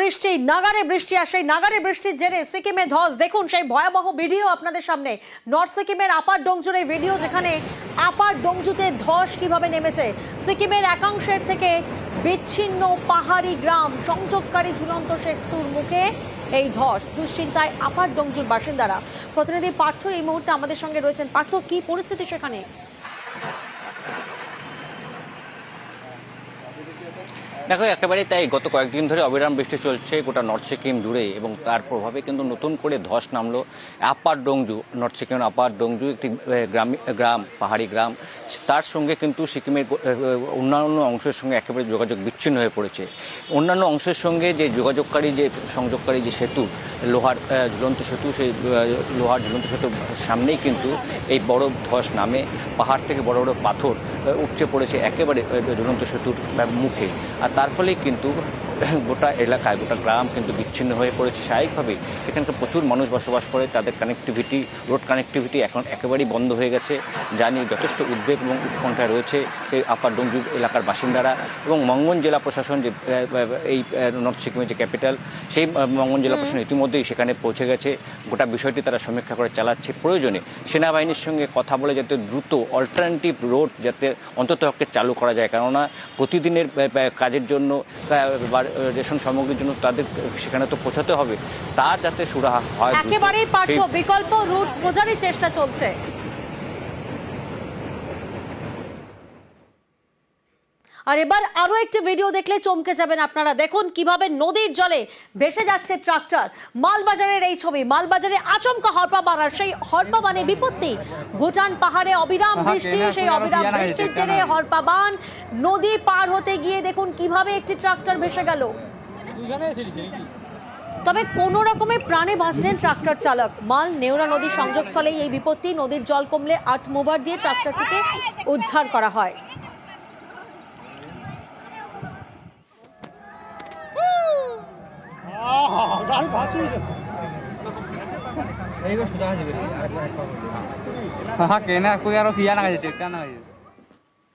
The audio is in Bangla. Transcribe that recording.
বৃষ্টি, নাগারে বৃষ্টি আর সেই নাগারে বৃষ্টির জেরে সিকিমে ধস। দেখুন সেই ভয়াবহ ভিডিও আপনাদের সামনে। নর্থ সিকিমের আপার ডোংজুর এই ভিডিও যেখানে আপার ডোংজুতে ধস কীভাবে নেমেছে, সিকিমের একাংশের থেকে বিচ্ছিন্ন পাহাড়ি গ্রাম, সংযোগকারী ঝুলন্ত সেতুর মুখে এই ধস, দুশ্চিন্তায় আপার ডোংজুর বাসিন্দারা। প্রতিনিধি পার্থ এই মুহূর্তে আমাদের সঙ্গে রয়েছেন। পার্থ, কি পরিস্থিতি সেখানে? দেখো একেবারে তাই। গত কয়েকদিন ধরে অবিরাম বৃষ্টি চলছে গোটা নর্থ সিকিম জুড়ে এবং তার প্রভাবে কিন্তু নতুন করে ধস নামলো আপার ডোংজু, নর্থ সিকিম আপার ডোংজু, একটি গ্রাম গ্রাম, পাহাড়ি গ্রাম। তার সঙ্গে কিন্তু সিকিমের অন্যান্য অংশের সঙ্গে একেবারে যোগাযোগ বিচ্ছিন্ন হয়ে পড়েছে। অন্যান্য অংশের সঙ্গে যে যোগাযোগকারী, যে সংযোগকারী যে সেতু, লোহার ঝুলন্ত সেতু, সেই লোহার ঝুলন্ত সেতুর সামনেই কিন্তু এই বড় ধস নামে পাহাড় থেকে বড় বড় পাথর উপচে পড়েছে একেবারে ঝুলন্ত সেতুর মুখে। আর তার ফলেই কিন্তু গোটা এলাকায়, গোটা গ্রাম কিন্তু বিচ্ছিন্ন হয়ে পড়েছে। স্বাভাবিকভাবেই সেখানকার প্রচুর মানুষ বসবাস করে, তাদের কানেক্টিভিটি রোড কানেক্টিভিটি এখন একেবারেই বন্ধ হয়ে গেছে, যা নিয়ে যথেষ্ট উদ্বেগ এবং উৎকণ্ঠা রয়েছে সেই আপার ডোংজু এলাকার বাসিন্দারা এবং মঙ্গন জেলা প্রশাসন যে এই নর্থ সিকিমের যে ক্যাপিটাল সেই মঙ্গন জেলা প্রশাসন ইতিমধ্যেই সেখানে পৌঁছে গেছে। গোটা বিষয়টি তারা সমীক্ষা করে চালাচ্ছে। প্রয়োজনে সেনাবাহিনীর সঙ্গে কথা বলে যাতে দ্রুত অল্টারনেটিভ রোড যাতে অন্ততপক্ষে চালু করা যায়। কেননা প্রতিদিনের কাজের জন্য রেশন সামগ্রীর জন্য তাদের সেখানে তো পৌঁছাতে হবে। তার যাতে সুরাহা হয়। একেবারেই পার্থ বিকল্প রুট খোঁজারই চেষ্টা চলছে। আর এবার আরও একটি ভিডিও দেখলে চমকে যাবেন আপনারা। দেখুন কীভাবে নদীর জলে ভেসে যাচ্ছে ট্রাক্টর। মালবাজারের এই ছবি মালবাজারে আচমকা হরপা বাড়ার সেই হরপা বানে বিপত্তি। ভুটান পাহাড়ে অবিরাম বৃষ্টি সেই অবিরাম বৃষ্টির জেরে হরপা বান নদী পার হতে গিয়ে দেখুন কীভাবে একটি ট্রাক্টর ভেসে গেল। তবে কোনো রকমের প্রাণে বাঁচলেন ট্রাক্টর চালক। মাল নেওরা নদীর সংযোগস্থলেই এই বিপত্তি। নদীর জল কমলে আট মুভার দিয়ে ট্রাক্টরটিকে উদ্ধার করা হয়। 날 봤어야 됐어. 내가 수다하지 그래. 학교에 내가 꾸야로 귀하나가 이제 꾸야나가 이제.